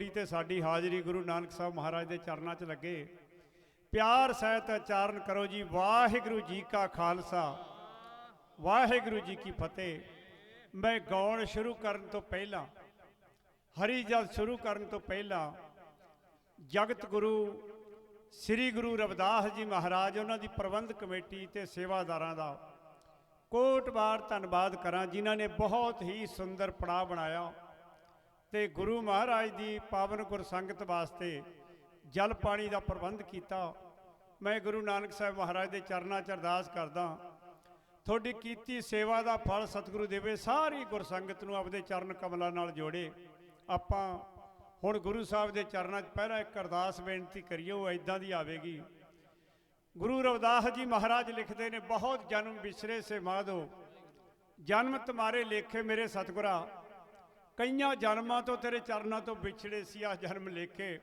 ਤੁਹਾਡੀ ਤੇ ਸਾਡੀ ਹਾਜ਼ਰੀ ਗੁਰੂ ਨਾਨਕ ਸਾਹਿਬ ਮਹਾਰਾਜ ਦੇ ਚਰਨਾਂ 'ਚ ਲੱਗੇ। ਪਿਆਰ ਸਹਿਤ ਉਚਾਰਨ ਕਰੋ ਜੀ, ਵਾਹਿਗੁਰੂ ਜੀ ਕਾ ਖਾਲਸਾ। ਵਾਹਿਗੁਰੂ ਜੀ ਕੀ ਫਤਿਹ। ਮੈਂ ਗਾਉਣ ਸ਼ੁਰੂ ਕਰਨ ਤੋਂ ਪਹਿਲਾਂ, ਹਰੀ ਜਲ ਸ਼ੁਰੂ ਕਰਨ ਤੋਂ ਪਹਿਲਾਂ, ਜਗਤ ਗੁਰੂ, ਸ੍ਰੀ ਗੁਰੂ ਰਵਿਦਾਸ ਜੀ ਮਹਾਰਾਜ, ਉਹਨਾਂ ਦੀ ਪ੍ਰਬੰਧ ਕਮੇਟੀ ਤੇ ਸੇਵਾਦਾਰਾਂ ਦਾ ਕੋਟਵਾਰ ਧੰਨਵਾਦ ਕਰਾਂ, ਜਿਨ੍ਹਾਂ ਨੇ ਬਹੁਤ ਹੀ ਸੁੰਦਰ ਪੜਾਅ ਬਣਾਇਆ। ਤੇ ਗੁਰੂ ਮਹਾਰਾਜ ਦੀ ਪਾਵਨ ਗੁਰਸੰਗਤ ਵਾਸਤੇ ਜਲ ਪਾਣੀ ਦਾ ਪ੍ਰਬੰਧ ਕੀਤਾ। ਮੈਂ ਗੁਰੂ ਨਾਨਕ ਸਾਹਿਬ ਮਹਾਰਾਜ ਦੇ ਚਰਨਾਂ 'ਚ ਅਰਦਾਸ ਕਰਦਾ ਤੁਹਾਡੀ ਕੀਤੀ ਸੇਵਾ ਦਾ ਫਲ ਸਤਿਗੁਰੂ ਦੇਵੇ, ਸਾਰੀ ਗੁਰਸੰਗਤ ਨੂੰ ਆਪਦੇ ਚਰਨ ਕਮਲਾਂ ਨਾਲ ਜੋੜੇ। ਆਪਾਂ ਹੁਣ ਗੁਰੂ ਸਾਹਿਬ ਦੇ ਚਰਨਾਂ 'ਚ ਪਹਿਲਾਂ ਇੱਕ ਅਰਦਾਸ ਬੇਨਤੀ ਕਰੀਏ, ਉਹ ਐਦਾਂ ਦੀ ਆਵੇਗੀ। ਗੁਰੂ ਰਵਿਦਾਸ ਜੀ ਮਹਾਰਾਜ ਲਿਖਦੇ ਨੇ, ਬਹੁਤ ਜਨਮ ਵਿਸਰੇ ਸੇ ਮਾਧੋ, ਜਨਮ ਤੁਮਾਰੇ ਲੇਖੇ ਮੇਰੇ ਸਤਿਗੁਰਾ ਕਈਆਂ ਜਨਮਾਂ ਤੋਂ ਤੇਰੇ ਚਰਨਾਂ ਤੋਂ ਵਿਛੜੇ ਸੀ ਆ ਜਨਮ ਲੇਖੇ।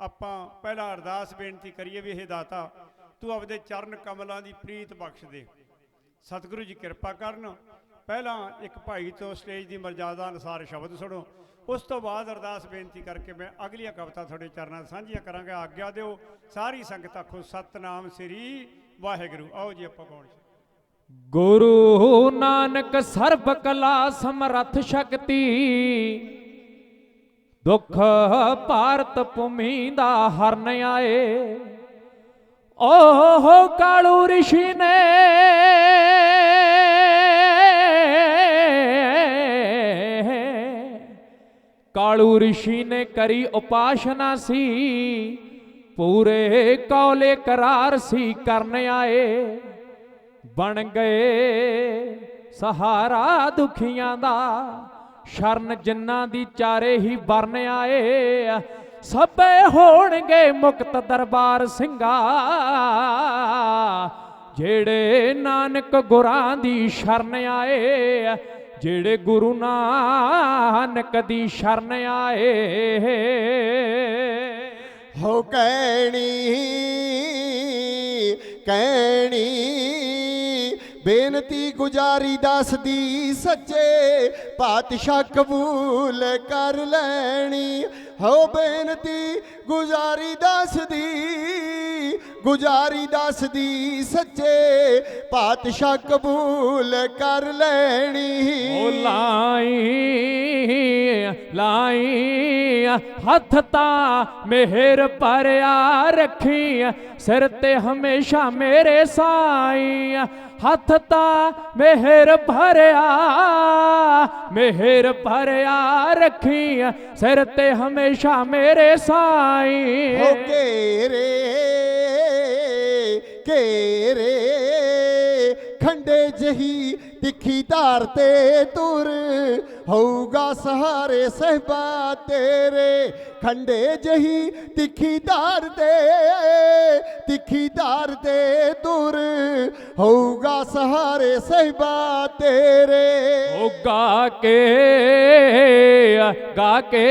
ਆਪਾਂ ਪਹਿਲਾਂ ਅਰਦਾਸ ਬੇਨਤੀ ਕਰੀਏ ਵੀ ਇਹ ਦਾਤਾ, ਤੂੰ ਆਪਦੇ ਚਰਨ ਕਮਲਾਂ ਦੀ ਪ੍ਰੀਤ ਬਖਸ਼ ਦੇ। ਸਤਿਗੁਰੂ ਜੀ ਕਿਰਪਾ ਕਰਨ। ਪਹਿਲਾਂ ਇੱਕ ਭਾਈ ਤੋਂ ਸਟੇਜ ਦੀ ਮਰਜ਼ਾਦਾ ਅਨੁਸਾਰ ਸ਼ਬਦ ਸੁਣੋ। ਉਸ ਤੋਂ ਬਾਅਦ ਅਰਦਾਸ ਬੇਨਤੀ ਕਰਕੇ ਮੈਂ ਅਗਲੀਆਂ ਕਵਿਤਾ ਤੁਹਾਡੇ ਚਰਨਾਂ 'ਚ ਸਾਂਝੀਆਂ ਕਰਾਂਗਾ। ਆਗਿਆ ਦਿਓ, ਸਾਰੀ ਸੰਗਤ ਆਖੋ, ਸਤਨਾਮ ਸ੍ਰੀ ਵਾਹਿਗੁਰੂ। ਆਓ ਜੀ, ਆਪਾਂ ਗਾਉਣ ਗੁਰੂ ਨਾਨਕ ਸਰਬ ਕਲਾ ਸਮਰੱਥ ਸ਼ਕਤੀ, ਦੁੱਖ ਭਾਰਤ ਭੂਮੀ ਦਾ ਹਰਨ ਆਏ। ਓਹ ਕਾਲੂ ਰਿਸ਼ੀ ਨੇ ਕਾਲੂ ਰਿਸ਼ੀ ਨੇ ਕਰੀ ਉਪਾਸ਼ਨਾ ਸੀ, ਪੂਰੇ ਕੌਲੇ ਕਰਾਰ ਸੀ ਕਰਨ ਆਏ। ਬਣ ਗਏ। ਸਹਾਰਾ ਦੁਖੀਆਂ ਦਾ, ਸ਼ਰਨ ਜਿਨ੍ਹਾਂ ਦੀ ਚਾਰੇ ਹੀ ਬਰਨ ਆਏ। ਸਭੇ ਹੋਣਗੇ ਮੁਕਤ ਦਰਬਾਰ ਸਿੰਘਾ। ਜਿਹੜੇ ਨਾਨਕ ਗੁਰਾਂ ਦੀ ਸ਼ਰਨ ਆਏ, ਜਿਹੜੇ ਗੁਰੂ ਨਾਨਕ ਦੀ ਸ਼ਰਨ ਆਏ। ਹੋ ਕਹਿਣੀ ਕਹਿਣੀ Ve ਬੇਨਤੀ ਗੁਜਾਰੀ ਦੱਸਦੀ, ਸੱਚੇ ਪਾਤਸ਼ਾਹ ਕਬੂਲ ਕਰ ਲੈਣੀ। ਹੋ ਬੇਨਤੀ, ਗੁਜਾਰੀ ਦੱਸਦੀ ਗੁਜਾਰੀ ਦੱਸਦੀ, ਸੱਚੇ ਪਾਤਸ਼ਾਹ ਕਬੂਲ ਕਰ ਲੈਣੀ। ਓ ਲਾਈ ਲਾਈ, ਹੱਥ ਤਾਂ ਮਿਹਰ ਭਰਿਆ ਰੱਖੀ, ਸਿਰ ਤੇ ਹਮੇਸ਼ਾ ਮੇਰੇ ਸਾਈ, ਹੱਥ ਤਾਂ ਮਿਹਰ ਭਰਿਆ ਮਿਹਰ ਭਰਿਆ ਰੱਖੀ ਸਿਰ ਤੇ ਹਮੇਸ਼ਾ ਮੇਰੇ ਸਾਈ ਹੋ ਘੇਰੇ ਘੇਰੇ ਖੰਡੇ ਜਹੀ ਤਿੱਖੀ ਧਾਰ ਤੇ ਤੁਰ ਹੋਊਗਾ ਸਹਾਰੇ ਸਹਿਬਾ ਤੇਰੇ ਖੰਡੇ ਜਹੀ ਤਿੱਖੀ ਧਾਰ ਤੇ ਤਿੱਖੀ ਧਾਰ ਤੇ ਤੁਰ ਹੋਊਗਾ ਸਹਾਰੇ ਸਹਿਬਾ ਤੇਰੇ। ਓ ਗਾ ਕੇ ਗਾ ਕੇ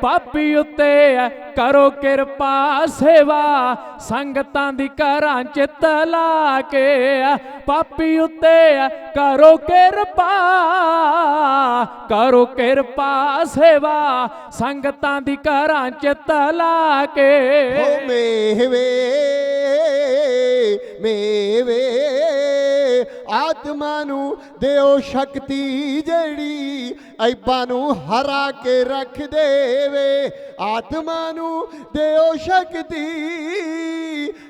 ਪਾਪੀ ਉੱਤੇ ਕਰੋ ਕਿਰਪਾ ਸੇਵਾ ਸੰਗਤਾਂ ਦੀ ਘਰਾਂ ਚ ਤਲਾ ਕੇ ਪਾਪੀ ਉੱਤੇ ਕਰੋ ਕਿਰਪਾ ਕਰੋ ਕਿਰਪਾ ਸੇਵਾ ਸੰਗਤਾਂ ਦੀ ਘਰਾਂ ਚ ਤਲਾ ਕੇ। ਹੋ ਮੇਵੇ ਮੇਵੇ। ਆਤਮਾ ਨੂੰ ਦਿਓ ਸ਼ਕਤੀ ਜਿਹੜੀ ਐਬਾਂ ਨੂੰ ਹਰਾ ਕੇ ਰੱਖ ਦੇਵੇ। ਆਤਮਾ ਨੂੰ ਦਿਓ ਸ਼ਕਤੀ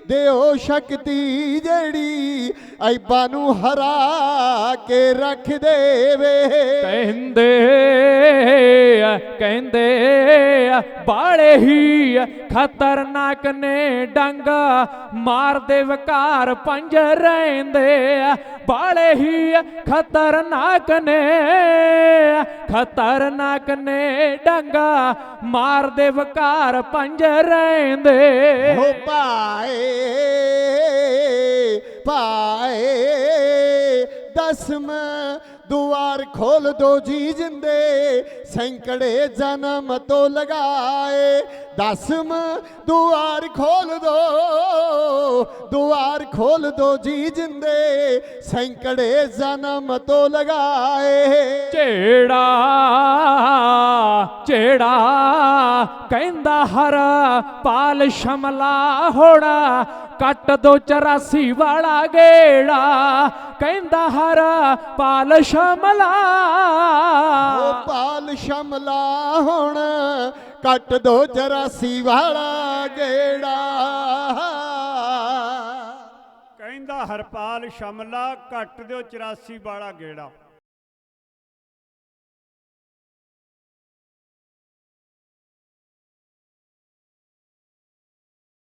ਦਿਓ ਸ਼ਕਤੀ ਜਿਹੜੀ ਐਬਾਂ ਨੂੰ ਹਰਾ ਕੇ ਰੱਖ ਦੇਵੇ। ਕਹਿੰਦੇ ਕਹਿੰਦੇ ਆ, ਬਾਲੇ ਹੀ ਆ, ਖਤਰਨਾਕ ਨੇ ਡੰਗ। ਮਾਰਦੇ ਵਕਾਰ ਪੰਜ ਰਹਿੰਦੇ ਆ ਬਾਲੇ ਹੀ ਆ, ਖਤਰਨਾਕ ਨੇ। ਖਤਰਨਾਕ ਨੇ ਡੰਗ ਮਾਰਦੇ ਵਕਾਰ ਪੰਜ ਰਹਿੰਦੇ। ਹੋ ਪਾਏ ਪਾਏ ਦਸਮ ਦੁਆਰ ਖੋਲ ਦੋ ਜੀ ਜਿੰਦੇ, ਸੈਂਕੜੇ ਜਨਮ ਤੋਂ ਲਗਾਏ। ਦਸਮ ਦੁਆਰ ਖੋਲ ਦੋ, ਦੁਆਰ ਖੋਲ ਦੋ ਜੀ ਜਿੰਦੇ, ਸੈਂਕੜੇ ਜਨਮ ਤੋਂ ਲਗਾਏ। ਝੇੜਾ ਝੇੜਾ ਕਹਿੰਦਾ ਹਰਾ ਪਾਲ ਸ਼ਮਲਾ ਹੋੜਾ ਕੱਟ ਦੋ 84 ਵਾਲਾ ਗੇੜਾ। ਕਹਿੰਦਾ ਹਰਾ ਪਾਲ ਸ਼ਮਲਾ ਉਹ ਪਾਲ ਸ਼ਮਲਾ ਹੁਣ ਕੱਟ ਦੋ 84 ਵਾਲਾ ਗੇੜਾ। ਕਹਿੰਦਾ ਹਰਪਾਲ ਸ਼ਮਲਾ ਕੱਟ ਦਿਓ 84 ਵਾਲਾ ਗੇੜਾ।